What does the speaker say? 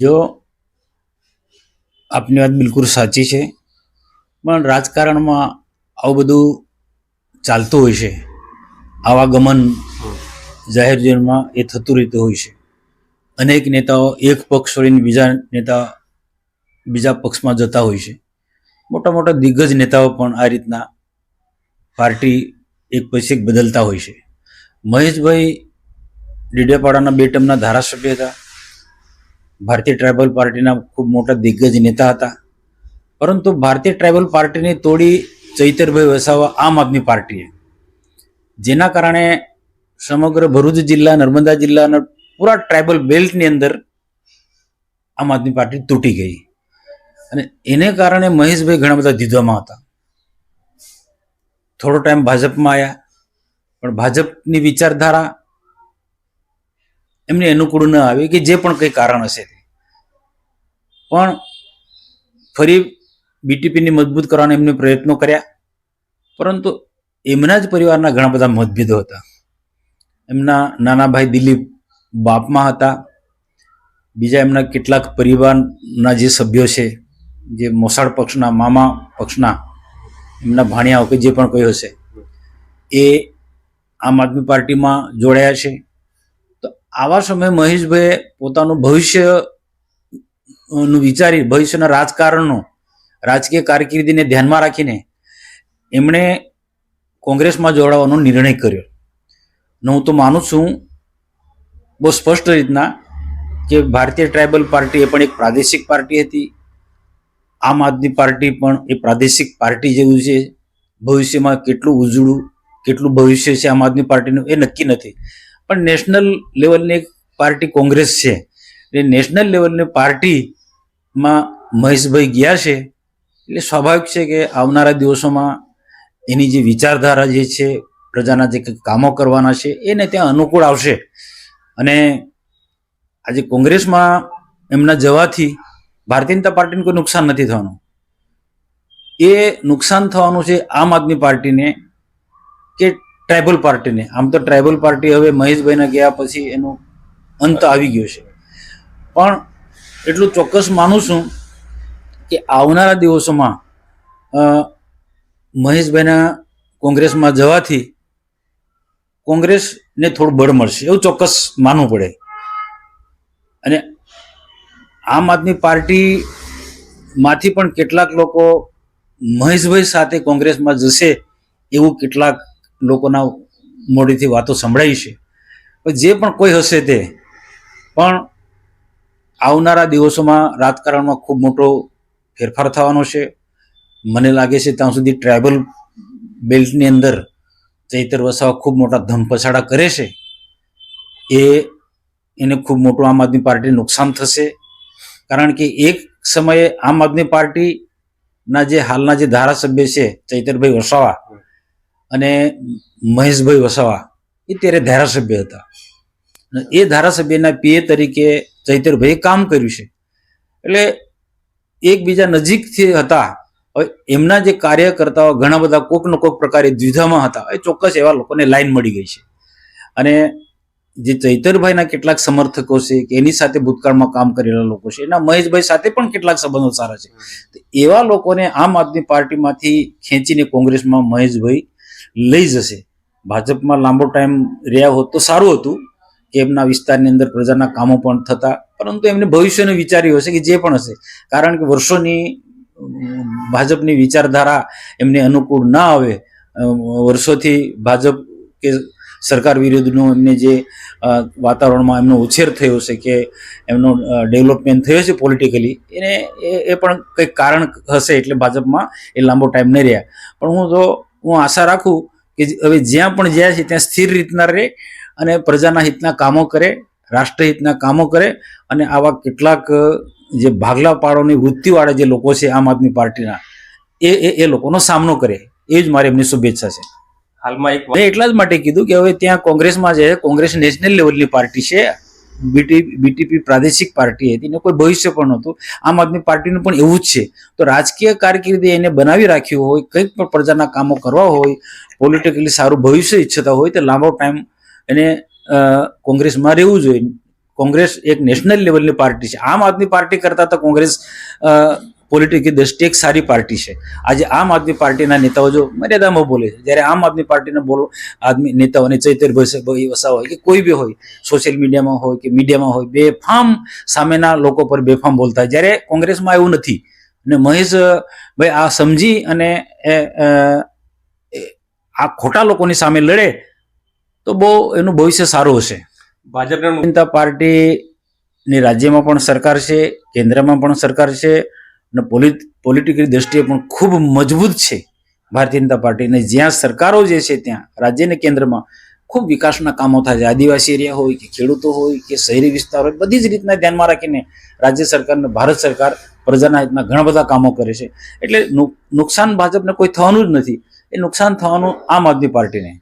જો આપની વાત બિલકુલ સાચી છે પણ રાજકારણમાં આવું બધું ચાલતું હોય છે આવાગમન જાહેર જીવનમાં એ થતું રહેતું હોય છે. અનેક નેતાઓ એક પક્ષ છોડીને બીજા નેતા બીજા પક્ષમાં જતા હોય છે. મોટા મોટા દિગ્ગજ નેતાઓ પણ આ રીતના પાર્ટી એક પછી એક બદલતા હોય છે. મહેશભાઈ ડેડિયાપાડાના બે ટર્મના ધારાસભ્ય હતા. ભારતીય ટ્રાઇબલ પાર્ટીના ખૂબ મોટા દિગ્ગજ નેતા હતા. પરંતુ ભારતીય ટ્રાઇબલ પાર્ટીને તોડી ચૈતરભાઈ વસાવા આમ આદમી પાર્ટીએ. જેના કારણે સમગ્ર ભરૂચ જિલ્લા, નર્મદા જિલ્લાના પૂરા ટ્રાઇબલ બેલ્ટની અંદર આમ આદમી પાર્ટી તૂટી ગઈ. અને એને કારણે મહેશભાઈ ઘણા બધા દીધામાં હતા. થોડો ટાઈમ ભાજપમાં આવ્યા પણ ભાજપની વિચારધારા એમને અનુકૂળ ન આવે કે જે પણ કંઈ કારણ હશે તે. પણ ફરી બીટીપીને મજબૂત કરવાના એમને પ્રયત્નો કર્યા. પરંતુ એમના જ પરિવારના ઘણા બધા મતભેદો હતા. એમના નાના ભાઈ દિલીપ બાપમાં હતા. બીજા એમના કેટલાક પરિવારના જે સભ્યો છે, જે મોસાળ પક્ષના, મામા પક્ષના, એમના ભાણિયાઓ કે જે પણ કોઈ હશે, એ આમ આદમી પાર્ટીમાં જોડાયા છે. આવા સમયે મહેશભાઈએ પોતાનું ભવિષ્યનું વિચારી, ભવિષ્યના રાજકારણનો, રાજકીય કારકિર્દીને ધ્યાનમાં રાખીને એમણે કોંગ્રેસમાં જોડાવાનો નિર્ણય કર્યો. ને હું તો માનું છું, બહુ સ્પષ્ટ રીતના, કે ભારતીય ટ્રાઇબલ પાર્ટી એ પણ એક પ્રાદેશિક પાર્ટી હતી. આમ આદમી પાર્ટી પણ એ પ્રાદેશિક પાર્ટી જેવું છે. ભવિષ્યમાં કેટલું ઉજળું, કેટલું ભવિષ્ય છે આમ આદમી પાર્ટીનું એ નક્કી નથી. પણ નેશનલ લેવલની એક પાર્ટી કોંગ્રેસ છે. એ નેશનલ લેવલની પાર્ટીમાં મહેશભાઈ ગયા છે. એટલે સ્વાભાવિક છે કે આવનારા દિવસોમાં એની જે વિચારધારા જે છે, પ્રજાના જે કામો કરવાના છે, એને ત્યાં અનુકૂળ આવશે. અને આજે કોંગ્રેસમાં એમના જવાથી ભારતીય જનતા પાર્ટીને કોઈ નુકસાન નથી થવાનું. એ નુકસાન થવાનું છે આમ આદમી પાર્ટીને કે ટ્રાઇબલ પાર્ટીને. આમ તો ટ્રાઇબલ પાર્ટી હવે મહેશભાઈના ગયા પછી એનો અંત આવી ગયો છે. પણ એટલું ચોક્કસ માનું છું કે આવનારા દિવસોમાં મહેશભાઈના કોંગ્રેસમાં જવાથી કોંગ્રેસને થોડું બળ મળશે. એવું ચોક્કસ માનવું પડે. અને આમ આદમી પાર્ટીમાંથી પણ કેટલાક લોકો મહેશભાઈ સાથે કોંગ્રેસમાં જશે એવું કેટલાક લોકોના મોઢેથી વાતો સંભળાઈ છે. જે પણ કોઈ હશે તે, પણ આવનારા દિવસોમાં રાજકારણમાં ખૂબ મોટો ફેરફાર થવાનો છે. મને લાગે છે ત્યાં સુધી ટ્રાઇબલ બેલ્ટની અંદર ચૈતર વસાવા ખૂબ મોટા ધમપછાડા કરે છે. એ, એને ખૂબ મોટું આમ આદમી પાર્ટી નુકસાન થશે. કારણ કે એક સમયે આમ આદમી પાર્ટીના જે હાલના જે ધારાસભ્ય છે ચૈતરભાઈ વસાવા અને મહેશભાઈ વસાવા, એ ત્યારે ધારાસભ્ય હતા. એ ધારાસભ્યના પીએ તરીકે ચૈતરભાઈએ કામ કર્યું છે. એટલે એકબીજા નજીકથી હતા. હવે એમના જે કાર્યકર્તાઓ ઘણા બધા કોક ન કોક પ્રકારે દ્વિધામાં હતા. એ ચોક્કસ એવા લોકોને લાઈન મળી ગઈ છે. અને જે ચૈતરભાઈના કેટલાક સમર્થકો છે કે એની સાથે ભૂતકાળમાં કામ કરેલા લોકો છે, એના મહેશભાઈ સાથે પણ કેટલાક સંબંધો સારા છે. એવા લોકોને આમ આદમી પાર્ટીમાંથી ખેંચીને કોંગ્રેસમાં મહેશભાઈ લઈ જશે. ભાજપમાં લાંબો ટાઈમ રહ્યા હોત તો સારું હતું કે એમના વિસ્તારની અંદર પ્રજાના કામો પણ થતા. પરંતુ એમને ભવિષ્યનું વિચાર્યું હશે કે જે પણ હશે. કારણ કે વર્ષોની ભાજપની વિચારધારા એમને અનુકૂળ ના આવે. વર્ષોથી ભાજપ કે સરકાર વિરુદ્ધનો એમને જે વાતાવરણમાં એમનો ઉછેર થયો છે કે એમનો ડેવલપમેન્ટ થયો છે પોલિટિકલી એને એ પણ કંઈક કારણ હશે એટલે ભાજપમાં એ લાંબો ટાઈમ નહીં રહ્યા. પણ હું તો હું આશા રાખું કે હવે જ્યાં પણ જ્યાં છે ત્યાં સ્થિર રીતના રહે અને પ્રજાના હિતના કામો કરે રાષ્ટ્રહિતના કામો કરે અને આવા કેટલાક જે ભાગલા પાડોની વૃત્તિવાળા જે લોકો છે આમ આદમી પાર્ટીના એ એ એ લોકોનો સામનો કરે. એ જ મારી એમની શુભેચ્છા છે. હાલમાં એક મેં એટલા જ માટે કીધું કે હવે ત્યાં કોંગ્રેસમાં જે કોંગ્રેસ નેશનલ લેવલની પાર્ટી છે. બીટી બીટીપી પ્રાદેશિક પાર્ટી હતી, એને કોઈ ભવિષ્ય પણ નહોતું. આમ આદમી પાર્ટીનું પણ એવું જ છે. તો રાજકીય કારકિર્દી એને બનાવી રાખ્યું હોય, કંઈક પણ પ્રજાના કામો કરવા હોય પોલિટિકલી સારું ભવિષ્ય ઈચ્છતા હોય, તો લાંબો ટાઈમ એને કોંગ્રેસમાં રહેવું જોઈએ. કોંગ્રેસ એક નેશનલ લેવલની પાર્ટી છે. આમ આદમી પાર્ટી કરતાં તો કોંગ્રેસ પોલિટિકની દ્રષ્ટિએ એક સારી પાર્ટી છે. આજે આમ આદમી પાર્ટીના નેતાઓ જો મર્યાદામાં બોલે છે જ્યારે આમ આદમી પાર્ટીના બોલો આદમી નેતાઓને ચૈતરભાઈ વસા હોય કે કોઈ બી હોય સોશિયલ મીડિયામાં હોય કે મીડિયામાં હોય બેફામ સામેના લોકો પર બેફામ બોલતા જ્યારે કોંગ્રેસમાં એવું નથી. અને મહેશ ભાઈ આ સમજી અને એ, આ ખોટા લોકોની સામે લડે તો બહુ એનું ભવિષ્ય સારું હશે. ભાજપના જનતા પાર્ટીની રાજ્યમાં પણ સરકાર છે કેન્દ્રમાં પણ સરકાર છે અને પોલિટ પોલિટિકલ દ્રષ્ટિએ પણ ખૂબ મજબૂત છે ભારતીય જનતા પાર્ટી અને જ્યાં સરકારો જે છે ત્યાં, રાજ્ય અને કેન્દ્રમાં ખૂબ વિકાસના કામો થાય છે. આદિવાસી એરિયા હોય કે ખેડૂતો હોય કે શહેરી વિસ્તાર હોય, બધી જ રીતના ધ્યાનમાં રાખીને રાજ્ય સરકાર અને ભારત સરકાર પ્રજાના હિતના ઘણા બધા કામો કરે છે. એટલે નુકસાન ભાજપને કોઈ થવાનું જ નથી. એ નુકસાન થવાનું આમ આદમી પાર્ટીને.